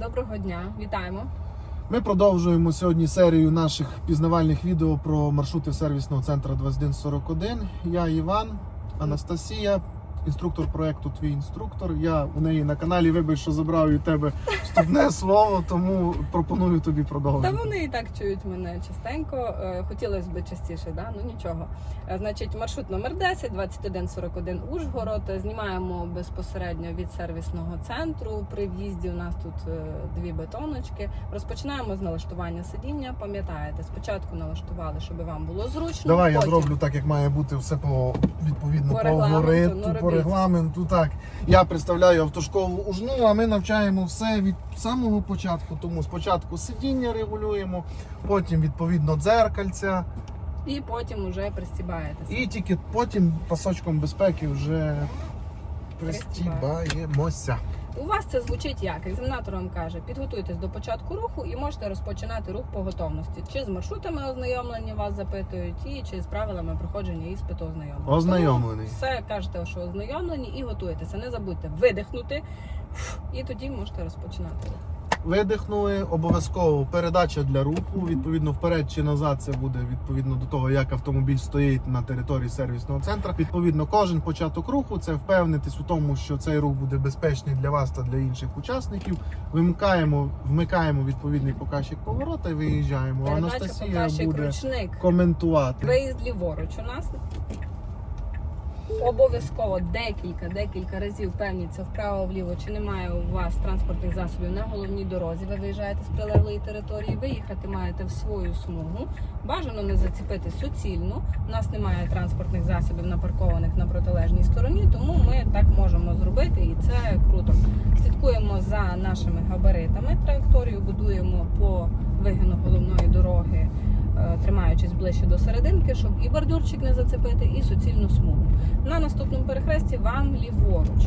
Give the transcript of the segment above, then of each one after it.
Доброго дня, вітаємо. Ми продовжуємо сьогодні серію наших пізнавальних відео про маршрути сервісного центру 2141. Я Іван, Анастасія, інструктор проекту Твій інструктор. Я у неї на каналі вибач, що забрав від тебе вступне слово, тому пропоную тобі продовжити. Та вони і так чують мене частенько. Е, Хотілося б частіше, да? ну нічого. Е, Значить, маршрут номер 10, 2141 Ужгород. Знімаємо безпосередньо від сервісного центру. При в'їзді у нас тут е, дві бетоночки. Розпочинаємо з налаштування сидіння. Пам'ятаєте, спочатку налаштували, щоб вам було зручно. Давай я зроблю так, як має бути все по відповідно По по, регламенту, по робіть. Регламенту. Так я представляю автошколу ужну, а ми навчаємо все від самого початку. Тому спочатку сидіння регулюємо, потім відповідно дзеркальця. І потім вже пристібаєтеся. І тільки потім пасочком безпеки вже пристібаємося. У вас це звучить як? Екзаменатор вам каже, підготуйтесь до початку руху і можете розпочинати рух по готовності. Чи з маршрутами ознайомлення вас запитують, і чи з правилами проходження іспиту ознайомлення. Ознайомлений. Тому Все кажете, що ознайомлені і готуєтеся. Не забудьте видихнути, і тоді можете розпочинати рух. Видихнули, обов'язково передача для руху. Відповідно, вперед чи назад це буде відповідно до того, як автомобіль стоїть на території сервісного центру. Відповідно, кожен початок руху це впевнитись у тому, що цей рух буде безпечний для вас та для інших учасників. Вимикаємо, вмикаємо відповідний показчик поворота і виїжджаємо. Передача Анастасія буде ручник. коментувати. Виїзд ліворуч у нас. Обов'язково декілька, декілька разів певніться вправо-вліво, чи немає у вас транспортних засобів на головній дорозі. Ви виїжджаєте з прилеглої території, виїхати маєте в свою смугу. Бажано не зацепити суцільну. У нас немає транспортних засобів напаркованих на протилежній стороні, тому ми так можемо зробити, і це круто. Слідкуємо за нашими габаритами. Траєкторію будуємо по вигину головної дороги тримаючись ближче до серединки, щоб і бордюрчик не зацепити, і суцільну смугу. На наступному перехресті вам ліворуч.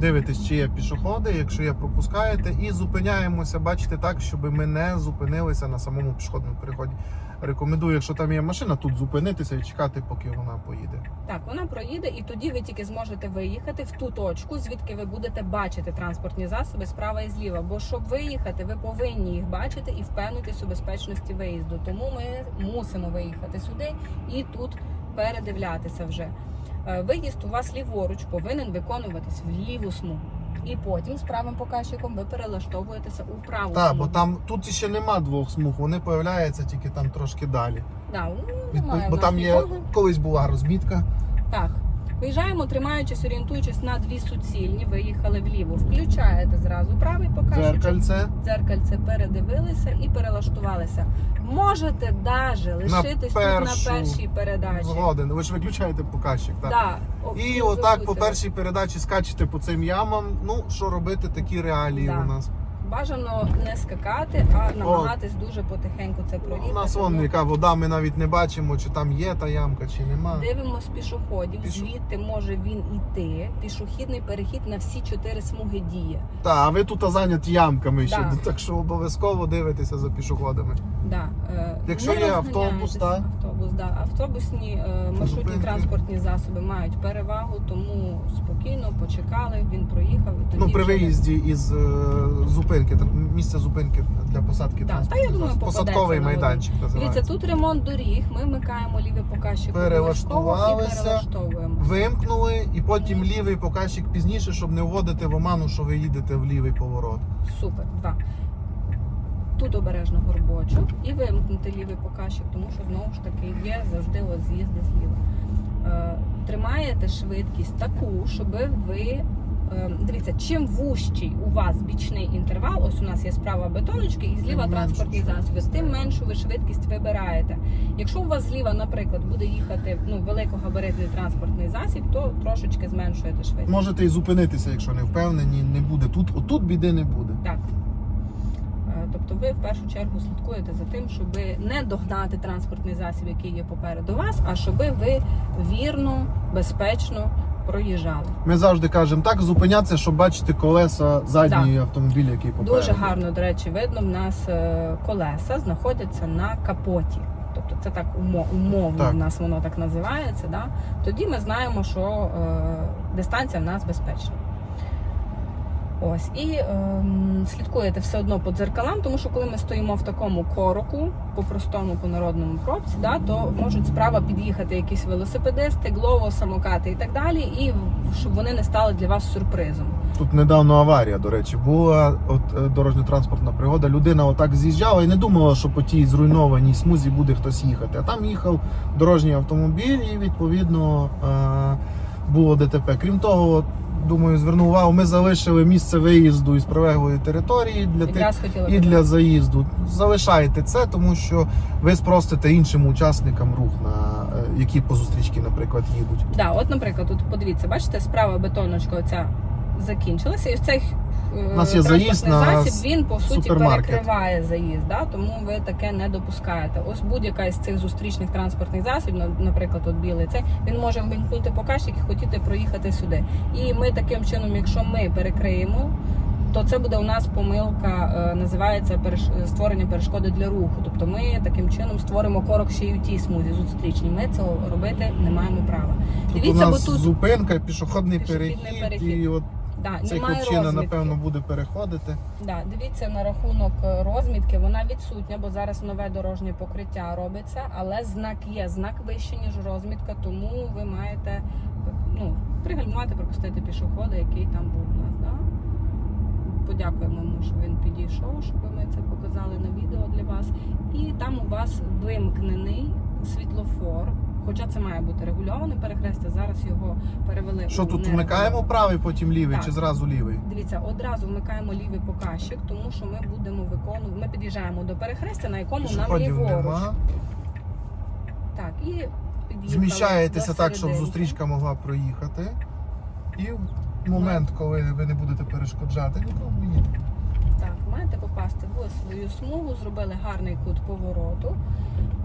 Дивитесь, чи є пішоходи, якщо є, пропускаєте, і зупиняємося, бачите, так, щоб ми не зупинилися на самому пішохідному переході. Рекомендую, якщо там є машина, тут зупинитися і чекати, поки вона поїде. Так, вона проїде, і тоді ви тільки зможете виїхати в ту точку, звідки ви будете бачити транспортні засоби справа і зліва. Бо щоб виїхати, ви повинні їх бачити і впевнитись у безпечності виїзду. Тому ми мусимо виїхати сюди і тут передивлятися вже. Е, Виїзд у вас ліворуч повинен виконуватись в ліву смугу. І потім з правим показчиком ви перелаштовуєтеся у праву Так, смугу. бо там тут ще нема двох смуг, вони появляються тільки там трошки далі. Да, ну, Відпо- немає в Бо нас там є нікого. колись була розмітка. Так. Виїжджаємо, тримаючись, орієнтуючись на дві суцільні, виїхали вліво. Включаєте зразу правий показчик. Дзеркальце. Дзеркальце передивилися і перелаштувалися. Можете даже лишитись тут першу на першій передачі. Згоден. Ви ж виключаєте показчик. Так. Да. О, І отак по першій передачі скачете по цим ямам. Ну, що робити, такі реалії Да. у нас. Бажано не скакати, а намагатись дуже потихеньку це проїхати. У нас вон Ну, яка вода, ми навіть не бачимо, чи там є та ямка, чи нема. Дивимось пішоходів, Пішо- звідти може він іти. Пішохідний перехід на всі чотири смуги діє. Так, а ви тут зайняті ямками ще, Да. так що обов'язково дивитеся за пішоходами. Да. е, Якщо є автобус, так? автобус, да. автобусні е, маршрутні Зупинки. транспортні засоби мають перевагу, тому спокійно почекали, він проїхав і тоді Ну, при виїзді із е, зупинки, тр- місця зупинки для посадки транспорту. та я думаю, попадеться Посадковий на майданчик Дивіться, називається. тут ремонт доріг. Ми вмикаємо лівий показчик Перелаштувалися. обов'язково і перелаштовуємо. Вимкнули і потім лівий показчик пізніше, щоб не вводити в оману, що ви їдете в лівий поворот. Супер, два. Тут обережно горбочок і вимкнути лівий показчик, тому що знову ж таки є завжди от з'їзди зліва. Е, тримаєте швидкість таку, щоб ви. Е, Дивіться, чим вущий у вас бічний інтервал, ось у нас є справа бетоночки і зліва транспортні засоби, швидкість, тим меншу ви швидкість вибираєте. Якщо у вас зліва, наприклад, буде їхати ну, великогабаритний транспортний засіб, то трошечки зменшуєте швидкість. Можете і зупинитися, якщо не впевнені, не буде. Тут, отут біди не буде. Так. Е, Тобто ви в першу чергу слідкуєте за тим, щоб не догнати транспортний засіб, який є попереду вас, а щоб ви вірно, безпечно проїжджали. Ми завжди кажемо так, зупинятися, щоб бачити колеса задньої автомобіля, який попереду. Дуже гарно, до речі, видно, в нас е, колеса знаходяться на капоті. Тобто це так умо- умовно Так. в нас воно так називається. Да? Тоді ми знаємо, що е, дистанція в нас безпечна. Ось і ем, слідкуєте все одно по дзеркалам, тому що коли ми стоїмо в такому короку, по простому, по народному пробці, да, то можуть справа під'їхати якісь велосипедисти, глово, самокати і так далі, і щоб вони не стали для вас сюрпризом. Тут недавно аварія, до речі, була от е, дорожньо-транспортна пригода. Людина отак з'їжджала і не думала, що по тій зруйнованій смузі буде хтось їхати. А там їхав дорожній автомобіль, і відповідно е, було ДТП. Крім того, думаю, зверну увагу, ми залишили місце виїзду із прилеглої території для тих. І для заїзду залишайте це, тому що ви спростите іншим учасникам рух, на е, які по зустрічки, наприклад, їдуть. Да, от, наприклад, тут подивіться, бачите, справа бетоночка оця закінчилася, і в цей У нас є заїзд на засіб, він по суті супермаркет. перекриває заїзд, да, тому ви таке не допускаєте. Ось будь-яка із цих зустрічних транспортних засобів, наприклад, от білий, це він може вимкнути показчик і хотіти проїхати сюди. І ми таким чином, якщо ми перекриємо. То це буде у нас помилка, е, називається створення перешкоди для руху. Тобто ми таким чином створимо корок ще й у тій смузі зустрічній. Ми цього робити не маємо права. Тут Дивіться, у бо тут зупинка, пішохідний Пішохідний перехід, перехід. і от да, цей немає хлопчина, розмітки. напевно, буде переходити. Да, дивіться на рахунок е, розмітки, вона відсутня, бо зараз нове дорожнє покриття робиться, але знак є, знак вище, ніж розмітка, тому ви маєте ну, пригальмувати, пропустити пішохода, який там був у нас. Да? Подякуємо йому, що він підійшов, щоб ми це показали на відео для вас. І там у вас вимкнений світлофор. Хоча це має бути регульоване перехрестя, зараз його перевели. Що у тут нерегульоване. вмикаємо правий, потім лівий, Так. чи зразу лівий? Дивіться, одразу вмикаємо лівий показчик, тому що ми будемо виконувати. Ми під'їжджаємо до перехрестя, на якому нам ліворуч. нема. Так, і Зміщаєтеся так, щоб зустрічка могла проїхати. І в момент, коли ви не будете перешкоджати, нікому їдете. Так, маєте попасти в свою смугу, зробили гарний кут повороту.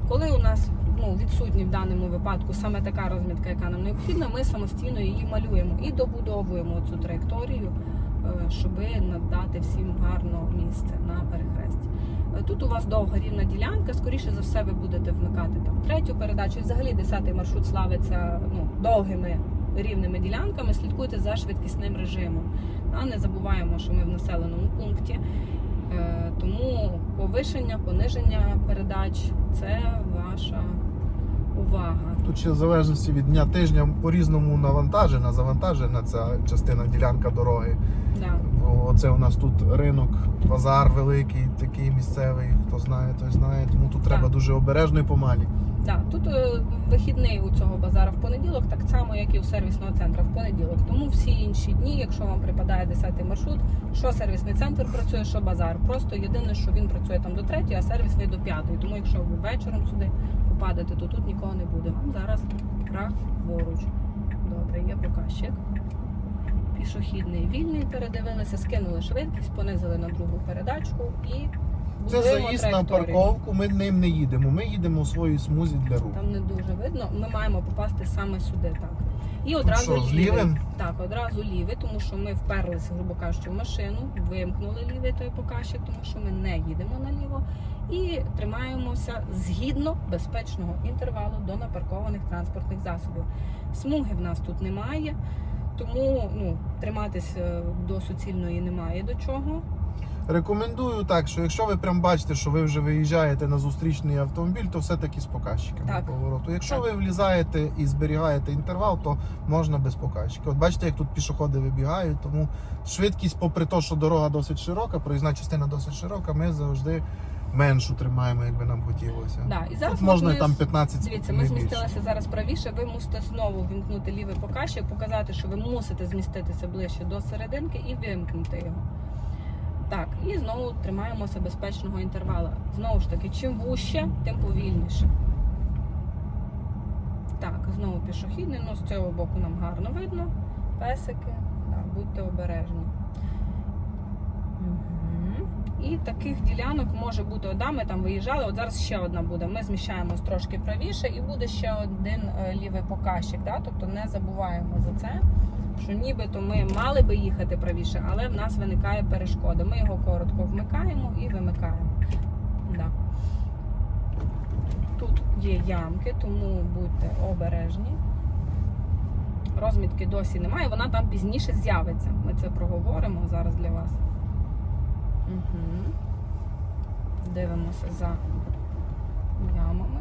Коли у нас ну, відсутні в даному випадку саме така розмітка, яка нам необхідна, ми самостійно її малюємо і добудовуємо цю траєкторію, е, щоб надати всім гарно місце на перехресті. Е, Тут у вас довга рівна ділянка, скоріше за все, ви будете вмикати там третю передачу. Взагалі, десятий маршрут славиться ну, довгими рівними ділянками. Слідкуйте за швидкісним режимом. А не забуваємо, що ми в населеному пункті. Е, Тому повишення, пониження передач це ваша увага. Тут ще в залежності від дня тижня по-різному навантажена, завантажена ця частина ділянка дороги. Да. Оце у нас тут ринок, базар великий, такий місцевий. Хто знає, той знає. Тому тут треба дуже обережно і помалі. Да, тут е, вихідний у цього базара в понеділок, так само, як і у сервісного центру в понеділок. Тому всі інші дні, якщо вам припадає 10-й маршрут, що сервісний центр працює, що базар. Просто єдине, що він працює там до 3, а сервісний до 5. Тому якщо ви вечором сюди попадете, то тут нікого не буде. Вам зараз праворуч. Добре, є показчик. Пішохідний вільний передивилися, скинули швидкість, понизили на другу передачку і Це заїзд на парковку. Ми ним не їдемо. Ми їдемо у своїй смузі для руху. Там не дуже видно. Ми маємо попасти саме сюди, так. І одразу що, лівий. лівим? Так, одразу лівий, тому що ми вперлися, грубо кажучи, в машину, вимкнули лівий той показчик, тому що ми не їдемо наліво. І тримаємося згідно безпечного інтервалу до напаркованих транспортних засобів. Смуги в нас тут немає, тому ну, триматись е, до суцільної немає до чого. Рекомендую так, що якщо ви прям бачите, що ви вже виїжджаєте на зустрічний автомобіль, то все-таки з показчиками Так. повороту. Якщо Так. ви влізаєте і зберігаєте інтервал, то можна без показчика. От бачите, як тут пішоходи вибігають, тому швидкість, попри те, що дорога досить широка, проїзна частина досить широка, ми завжди меншу тримаємо, як би нам хотілося. Да. І зараз Тут можна ми там 15 Дивіться, ми більше. змістилися зараз правіше. Ви мусите знову вімкнути лівий показчик, показати, що ви мусите зміститися ближче до серединки і вимкнути його. Так, і знову тримаємося безпечного інтервалу. Знову ж таки, чим вужче, тим повільніше. Так, знову пішохідний, ну з цього боку нам гарно видно. Песики, так, будьте обережні. І таких ділянок може бути одна. Ми там виїжджали. От зараз ще одна буде. Ми зміщаємось трошки правіше, і буде ще один е, лівий показчик. Да? Тобто не забуваємо за це. Що нібито ми мали би їхати правіше, але в нас виникає перешкода. Ми його коротко вмикаємо і вимикаємо. Да. Тут є ямки, тому будьте обережні. Розмітки досі немає, вона там пізніше з'явиться. Ми це проговоримо зараз для вас. Угу. Дивимося за ямами.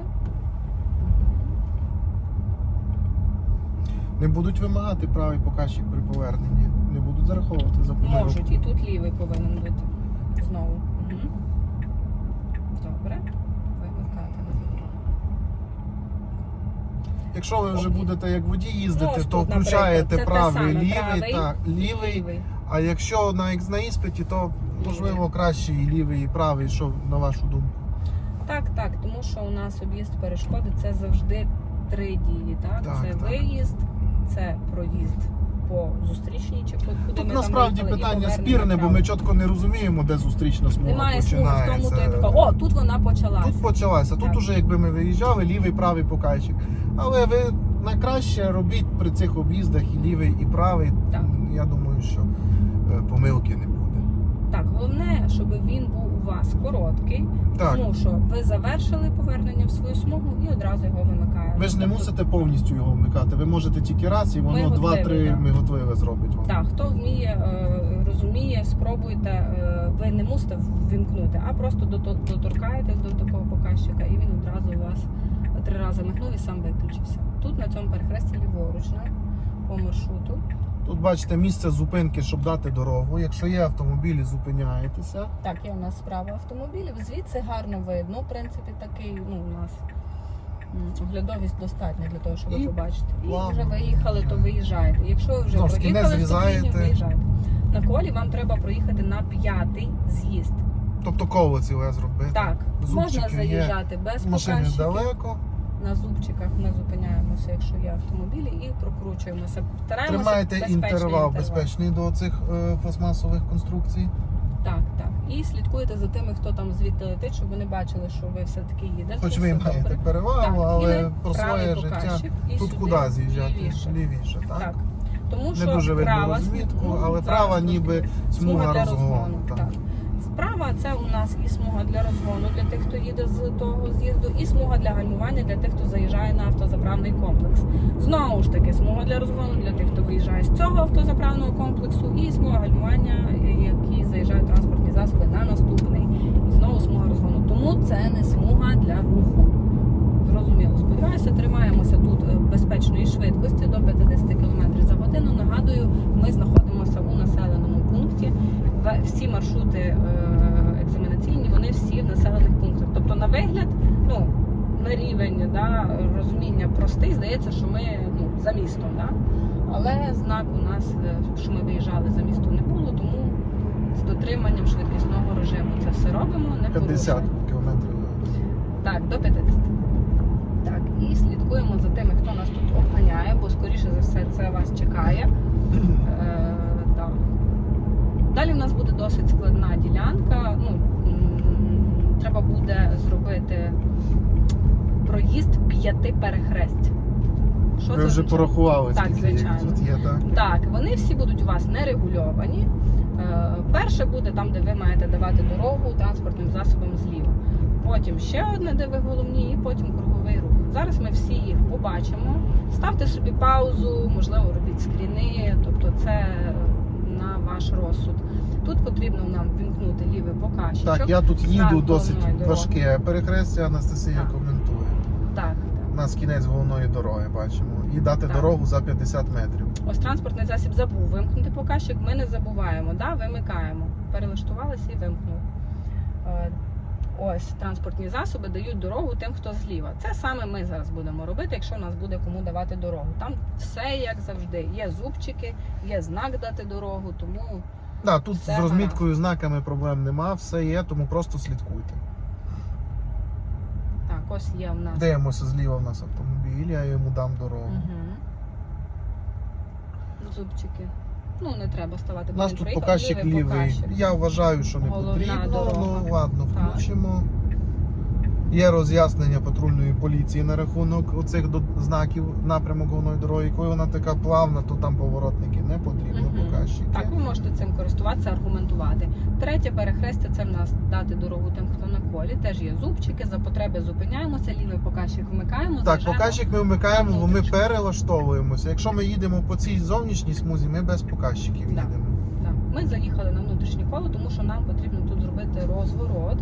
Не будуть вимагати правий показчик при поверненні. Не будуть зараховувати за помилку. Можуть, і тут лівий повинен бути. Знову. Угу. Добре. Вимикати. Якщо ви вже будете як водій їздити, Ну, ось то тут, наприклад, включаєте це те правий, саме, лівий, правий, так, лівий. А якщо на, на іспиті, то можливо краще і лівий, і правий, що на вашу думку. Так, так, тому що у нас об'їзд перешкоди це завжди три дії. Так, Так, це так. виїзд, це проїзд по зустрічній чи по куди ми Тут там насправді і питання повернення спірне, бо направо. ми чітко не розуміємо, де зустрічна смуга немає смуги в тому, то я така, о, тут вона почалася. Тут почалася. Тут Так. уже якби ми виїжджали, лівий, правий показчик. Але ви найкраще робіть при цих об'їздах і лівий, і правий. Так. Я думаю, що е, помилки не буде. Так, головне, щоб він був у вас короткий, Так. тому що ви завершили повернення в свою смугу і одразу його вимикаєте. Ви ж не Тобто, мусите повністю його вмикати. Ви можете тільки раз, і воно Миготливий, два-три так. миготливе зробить вам. Так, хто вміє, е, розуміє, спробуйте. е, Ви не мусите ввімкнути, а просто доторкаєтесь до такого показчика, і він одразу у вас три рази мигнув і сам виключився. Тут на цьому перехресті ліворуч, по маршруту. Тут бачите місце зупинки, щоб дати дорогу. Якщо є автомобілі, зупиняєтеся. Так, є у нас справа автомобілів. Звідси гарно видно. В принципі, такий ну, у нас оглядовість достатня для того, щоб ви І побачите. І плавно вже виїхали, то виїжджаєте. Якщо ви вже Знову не проїхали ступіню, виїжджаєте. На колі вам треба проїхати на п'ятий з'їзд. Тобто коло ціле зробити. Так, Зубчики можна є. заїжджати без Машини показчиків. далеко. На зубчиках ми зупиняємося, якщо є автомобілі, і прокручуємося. Стараємося Тримайте безпечний інтервал безпечний до цих е, пластмасових конструкцій. Так, так. І слідкуйте за тими, хто там звідти летить, щоб вони бачили, що ви все-таки їдете. Хоч ви маєте перевагу, Так, і але на про правий своє життя показчик, і тут сюди куди з'їжджати? лівіше. Лівіше, так? Так. Тому Не що дуже видно права розмітку, але права ніби смуга розгону. Так. Так. Справа це у нас і смуга для розгону для тих, хто їде з того з'їзду, і смуга для гальмування для тих, хто заїжджає на автозаправний комплекс. Знову ж таки, смуга для розгону для тих, хто виїжджає з цього автозаправного комплексу, і смуга гальмування, які заїжджають транспортні засоби на наступний. І знову смуга розгону. Тому це не смуга для руху. Зрозуміло, сподіваюся, тримаємося тут е, безпечної швидкості до 50 км за годину. Нагадую, ми знаходимося у населеному пункті. Всі маршрути екзаменаційні, всі в населених пунктах. Тобто, на вигляд, ну на рівень да, розуміння простий, здається, що ми ну, за містом. Да? Але знак у нас, е, що ми виїжджали за містом, не було, тому з дотриманням швидкісного режиму це все робимо. Не 50 кілометрів. Так, до 50. Так, і слідкуємо за тими, хто нас тут обганяє, бо скоріше за все це вас чекає. Е, так. Далі в нас буде досить складна ділянка. Треба буде зробити проїзд п'яти перехресть. Що Ви це вже порахували, Так, скільки звичайно. тут є, так? Так, вони всі будуть у вас нерегульовані. Е, Перше буде там, де ви маєте давати дорогу транспортним засобам зліва. Потім ще одне, де ви головні, і потім круговий рух. Зараз ми всі їх побачимо. Ставте собі паузу, можливо, робіть скріни, тобто це на ваш розсуд. Тут потрібно нам вімкнути лівий показчик. Так, я тут їду досить дороги. важке перехрестя, Анастасія Так. коментує. Так. У нас кінець головної дороги бачимо. І дати Так. дорогу за 50 метрів. Ось транспортний засіб забув вимкнути показчик. Ми не забуваємо, да? вимикаємо. Перелаштувалися і вимкнули. Е, Ось транспортні засоби дають дорогу тим, хто зліва. Це саме ми зараз будемо робити, якщо у нас буде кому давати дорогу. Там все як завжди. Є зубчики, є знак дати дорогу, тому Да, тут Все з розміткою знаками проблем нема, все є, тому просто слідкуйте. так, ось є в нас. Дивимося зліва в нас автомобіль, я йому дам дорогу. Угу. Зубчики. Ну, не треба ставати. У нас тут показчик лівий. показчик. Я вважаю, що не Головна потрібно. дорога. Ну ладно, Так. включимо. Є роз'яснення патрульної поліції на рахунок оцих знаків напрямок головної дороги. Коли вона така плавна, то там поворотники не потрібно Мгм. показчики. Так, ви можете цим користуватися, аргументувати. Третє перехрестя це в нас дати дорогу тим, хто на колі. Теж є зубчики, за потреби зупиняємося, лівий показчик вмикаємо. Так, показчик ми вмикаємо, бо ми перелаштовуємося. Якщо ми їдемо по цій зовнішній смузі, ми без показчиків Да. їдемо. Так. Ми заїхали на внутрішнє коло, тому що нам потрібно тут зробити розворот.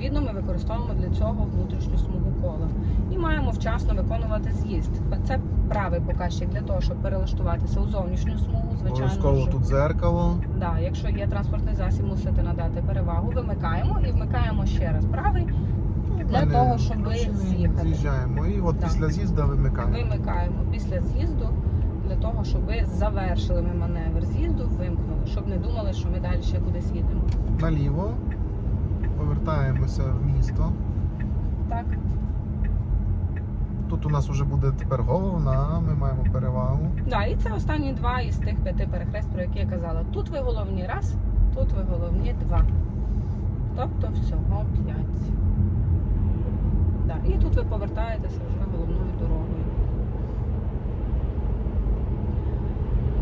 Відповідно, ми використовуємо для цього внутрішню смугу кола. І маємо вчасно виконувати з'їзд. Це правий показчик для того, щоб перелаштуватися у зовнішню смугу. Звичайно, Обов'язково що- тут зеркало. Да, якщо є транспортний засіб, мусите надати перевагу. Вимикаємо і вмикаємо ще раз правий для Ми того, щоб з'їхати. З'їжджаємо. І от Так. після з'їзду вимикаємо. Вимикаємо після з'їзду для того, щоб ви завершили ми маневр з'їзду, вимкнули, щоб не думали, що ми далі ще кудись їдемо. Наліво. Повертаємося в місто. Так, Тут у нас вже буде тепер головна, ми маємо перевагу. да, і це останні два із тих п'яти перехрест, про які я казала. Тут ви головні раз, тут ви головні два. Тобто всього п'ять. Да, і тут ви повертаєтеся вже головною дорогою.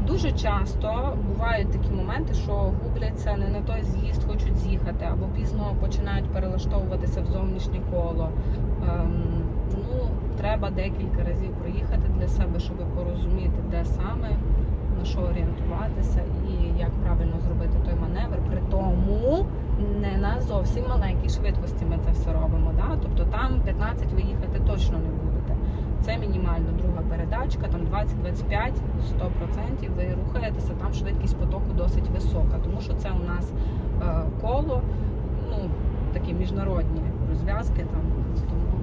Дуже часто бувають такі моменти, що губляться не на той з'їзд, хочуть з'їхати, або пізно починають перелаштовуватися в зовнішнє коло. Ем, ну, треба декілька разів проїхати для себе, щоб порозуміти, де саме, на що орієнтуватися і як правильно зробити той маневр. При тому не на зовсім маленькій швидкості ми це все робимо. Да? Тобто там 15 ви їхати точно не будете. Це мінімально друга передачка, там 20-25, 100% ви рухаєтеся, там швидкість потоку досить висока, тому що це у нас е, коло, ну, такі міжнародні розв'язки там тому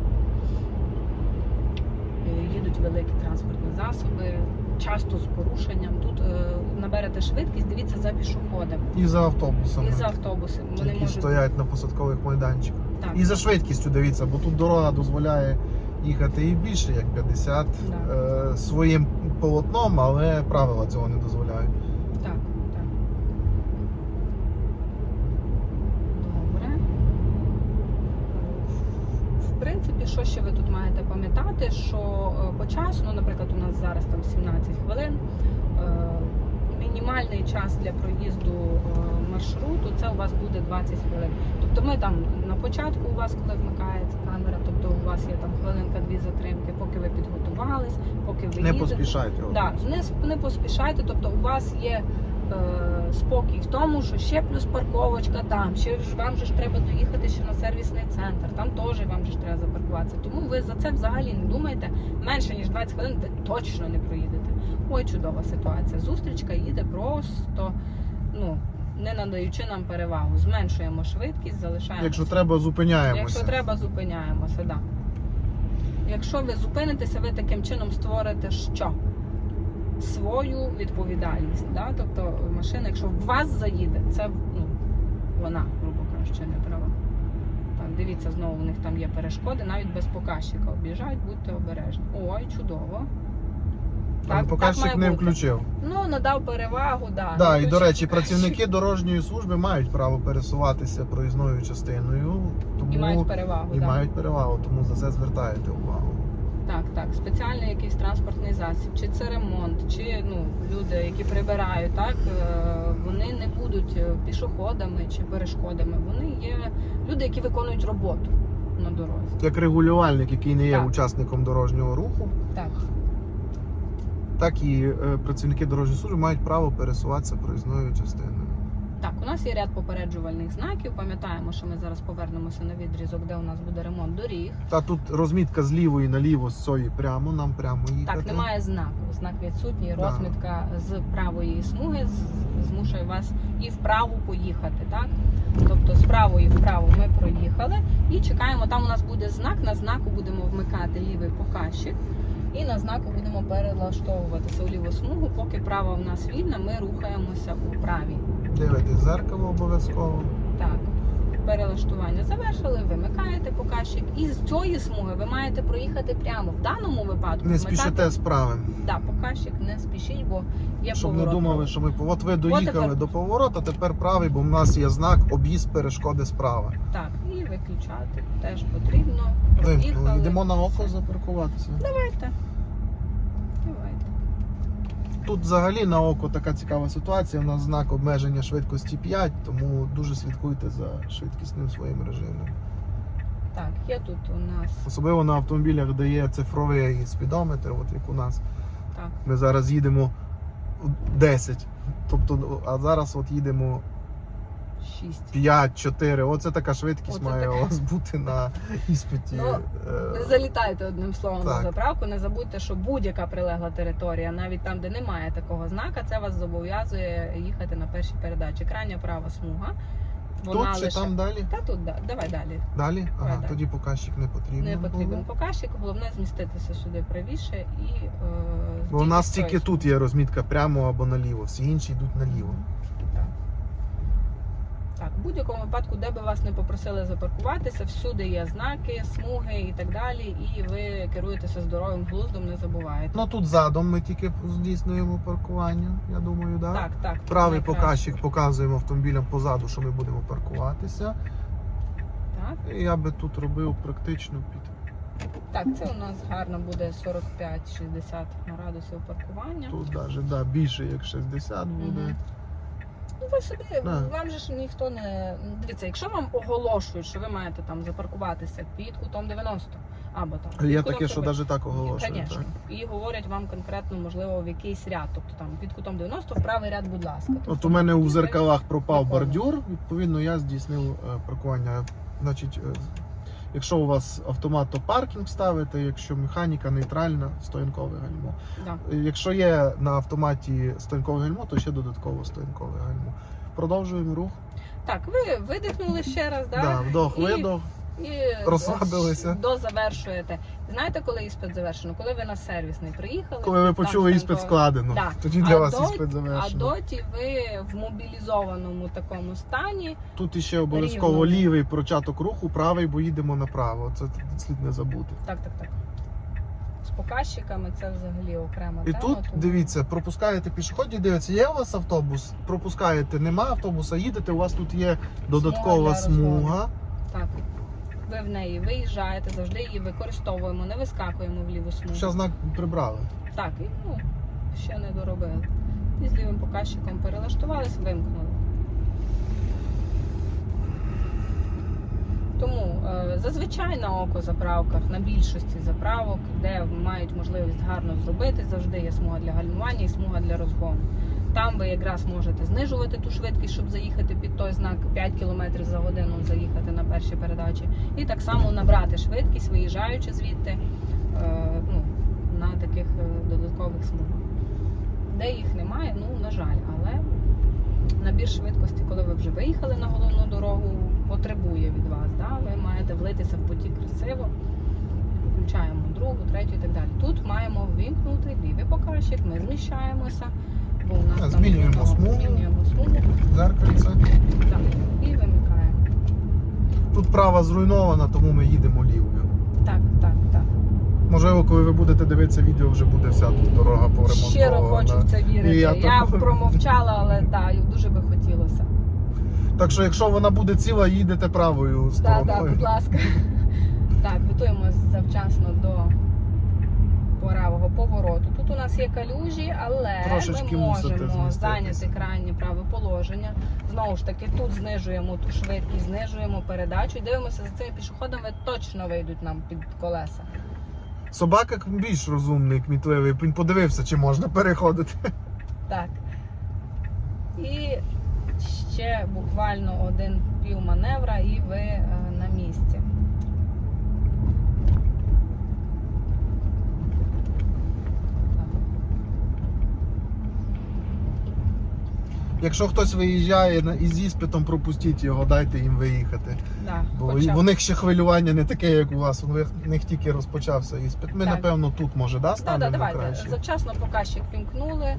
е, їдуть великі транспортні засоби, часто з порушенням. Тут е, наберете швидкість, дивіться за пішоходами І за автобусами, і за автобусами. Вони які можуть стоять на посадкових майданчиках. так, І за швидкістю дивіться, бо тут дорога дозволяє їхати і більше, як 50 Да. е, своїм полотном, але правила цього не дозволяють. Так, так. Добре. В принципі, що ще ви тут маєте пам'ятати, що е, по часу, ну, наприклад, у нас зараз там 17 хвилин. е, Мінімальний час для проїзду е, маршруту це у вас буде 20 хвилин. Тобто ми там на початку у вас, коли вмикається камера, тобто у вас є там хвилинка-дві затримки, поки ви підготувались, поки ви Не їдете. поспішайте. Да, не, не поспішайте, тобто у вас є е, спокій в тому, що ще плюс парковочка там, ще ж вам же ж треба доїхати ще на сервісний центр, там теж вам же ж треба запаркуватися. Тому ви за це взагалі не думайте. Менше ніж 20 хвилин ви точно не проїдете. Ой, чудова ситуація. Зустрічка їде просто, ну, не надаючи нам перевагу. Зменшуємо швидкість, залишаємо. Якщо треба, зупиняємося. Якщо треба, зупиняємося, да. Якщо ви зупинитеся, ви таким чином створите що? Свою відповідальність. Да? Тобто машина, якщо в вас заїде, це ну, вона, грубо кажучи, не права. Так, дивіться, знову у них там є перешкоди, навіть без показчика об'їжджають, будьте обережні. Ой, чудово. Там показчик має не бути. включив. Ну, надав перевагу, да. Да, не і до речі, працівники дорожньої служби мають право пересуватися проїзною частиною, тому І мають перевагу, і да. мають перевагу, тому за це звертаєте увагу. Так, так, спеціальний якийсь транспортний засіб, чи це ремонт, чи ну люди, які прибирають, так е, вони не будуть е, пішоходами чи перешкодами. Вони є люди, які виконують роботу на дорозі. Як регулювальник, який не є Так. учасником дорожнього руху, Так, так і е, працівники дорожньої служби мають право пересуватися проїзною частиною. так, у нас є ряд попереджувальних знаків. Пам'ятаємо, що ми зараз повернемося на відрізок, де у нас буде ремонт доріг. Та тут розмітка з лівої наліво, з цієї прямо, нам прямо їхати. Так, немає знаку. Знак відсутній, розмітка з правої смуги змушує вас і вправо поїхати. Так? Тобто з правої вправо ми проїхали і чекаємо. Там у нас буде знак. На знаку будемо вмикати лівий показчик. І на знаку будемо перелаштовуватися у ліву смугу. Поки права в нас вільна, ми рухаємося у правій. Дивитесь зеркало обов'язково. Так, перелаштування завершили, вимикаєте показчик. І з цієї смуги ви маєте проїхати прямо. В даному випадку Не спішите з правим. Да, показчик не спішіть, бо є Щоб не думали, що ми от ви доїхали тепер- до повороту, тепер правий, бо в нас є знак об'їзд перешкоди справа. Так, виключати теж потрібно. Проїхали. Йдемо на око запаркуватися. Давайте. Давайте. Тут взагалі на око така цікава ситуація. У нас знак обмеження швидкості 5, тому дуже слідкуйте за швидкісним своїм режимом. Так, є тут у нас. Особливо на автомобілях, де є цифровий спідометр, от як у нас. Так. Ми зараз їдемо 10. Тобто, а зараз от їдемо 6. 5-4. Оце така швидкість Оце має така. у вас бути на іспиті. Ну, Е, Не залітайте одним словом Так. на заправку. Не забудьте, що будь-яка прилегла територія, навіть там, де немає такого знака, це вас зобов'язує їхати на першій передачі. Крайня права смуга. Вона Тут чи лише... там далі? Та тут, да. давай далі. Далі? Ага, Давай, тоді показчик не потрібен. Не потрібен було. показчик, головне зміститися сюди правіше і. Е, Бо у нас тільки тут є розмітка прямо або наліво, всі інші йдуть наліво. Так. В будь-якому випадку, де би вас не попросили запаркуватися, всюди є знаки, смуги і так далі, і ви керуєтеся здоровим глуздом, не забуваєте. Ну тут задом ми тільки здійснюємо паркування, я думаю, да? Так, так. Правий показчик показуємо автомобілям позаду, що ми будемо паркуватися. Так, І я би тут робив практично під. так, це у нас гарно буде 45-60 градусів паркування. Тут навіть да, більше як 60 буде. Мгм. Ну, ви собі, Да. вам же ж ніхто не. Дивіться, якщо вам оголошують, що ви маєте там запаркуватися під кутом 90 або там. Є кутом таке, що 40, навіть так оголошують. Звісно. так. І говорять вам конкретно, можливо, в якийсь ряд. Тобто там під кутом 90 в правий ряд, будь ласка. От Тобто, у мене у зеркалах пропав Прикольно. бордюр, відповідно, я здійснив е, паркування. Значить, е, якщо у вас автомат, то паркінг ставите, якщо механіка нейтральна, стоянкове гальмо. Да. Якщо є на автоматі стоянкове гальмо, то ще додатково стоянкове гальмо. Продовжуємо рух. Так, ви видихнули ще раз, да? Да, вдох, І- видох. І Розслабилися. дозавершуєте. Знаєте, коли іспит завершено? Коли ви на сервісний приїхали. Коли ви там почули іспит складено, Да. тоді для А вас до- іспит А доті ви в мобілізованому такому стані. Тут іще обов'язково лівий початок руху, правий, бо їдемо направо. Це слід не забути. Так, так, так. З показчиками це взагалі окрема І тема. тут тому- дивіться, пропускаєте пішоходів, дивіться, є у вас автобус, пропускаєте, нема автобуса, їдете, у вас тут є додаткова розгону. смуга. Так. Ви в неї виїжджаєте, завжди її використовуємо, не вискакуємо в ліву смугу. Ще знак прибрали. Так, і ну, ще не доробили. І з лівим показчиком перелаштувались, вимкнули. Тому е, зазвичай на око заправках, на більшості заправок, де мають можливість гарно зробити, завжди є смуга для гальмування і смуга для розгону. Там ви якраз можете знижувати ту швидкість, щоб заїхати під той знак 5 км за годину, заїхати на першій передачі. І так само набрати швидкість, виїжджаючи звідти е, ну, на таких е, додаткових смугах. Де їх немає, ну на жаль, але набір швидкості, коли ви вже виїхали на головну дорогу, потребує від вас. Да? Ви маєте влитися в потік красиво. Включаємо другу, третю і так далі. Тут маємо ввімкнути лівий показчик, ми зміщаємося, бо у нас там Змінюємо смугу. змінюємо смугу Зеркальце. так, і вимикаємо. Тут права зруйнована, тому ми їдемо лівою. Так, так, так. Можливо, коли ви будете дивитися відео, вже буде вся тут дорога поремонтована. Щиро хочу в це вірити. Я, я також. промовчала, але так, дуже би хотілося. Так що, якщо вона буде ціла, їдете правою Так, стороною. так, будь ласка. Так, готуємось завчасно до правого повороту. Тут у нас є калюжі, але Трошечки ми можемо зайняти крайнє праве положення. Знову ж таки, тут знижуємо ту швидкість, знижуємо передачу і дивимося за цими пішоходами, точно вийдуть нам під колеса. Собака більш розумний, кмітливий. Він подивився, чи можна переходити. Так. І ще буквально один пів маневра, і ви е, на місці. Якщо хтось виїжджає із іспитом, пропустіть його, дайте їм виїхати. Да, Бо почав. у них ще хвилювання не таке, як у вас. У них- тільки розпочався іспит. Ми, Так. напевно, тут може да, Да, да, станемо давайте. краще. Завчасно показчик вімкнули.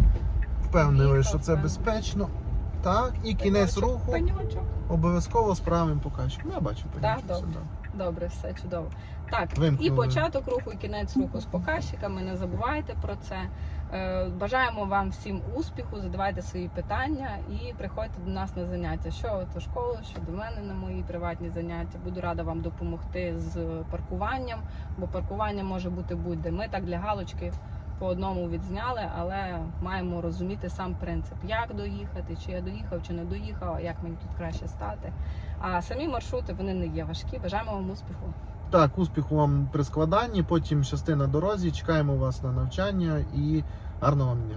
Впевнили, що це безпечно. Так, і кінець Пеньочок, руху Пеньочок. обов'язково з правим показчиком. Я бачу, пеньочок добре. сюди. Добре, все чудово. Так, і початок руху, і кінець руху з показчиками. Не забувайте про це. Е, Бажаємо вам всім успіху, задавайте свої питання і приходьте до нас на заняття. Що от у школу, що до мене на мої приватні заняття. Буду рада вам допомогти з паркуванням, бо паркування може бути будь-де. Ми так для галочки по одному відзняли, але маємо розуміти сам принцип, як доїхати, чи я доїхав, чи не доїхав, як мені тут краще стати. А самі маршрути вони не є важкі. Бажаємо вам успіху. Так, успіху вам при складанні, потім частина дорозі. Чекаємо вас на навчання і гарного вам дня.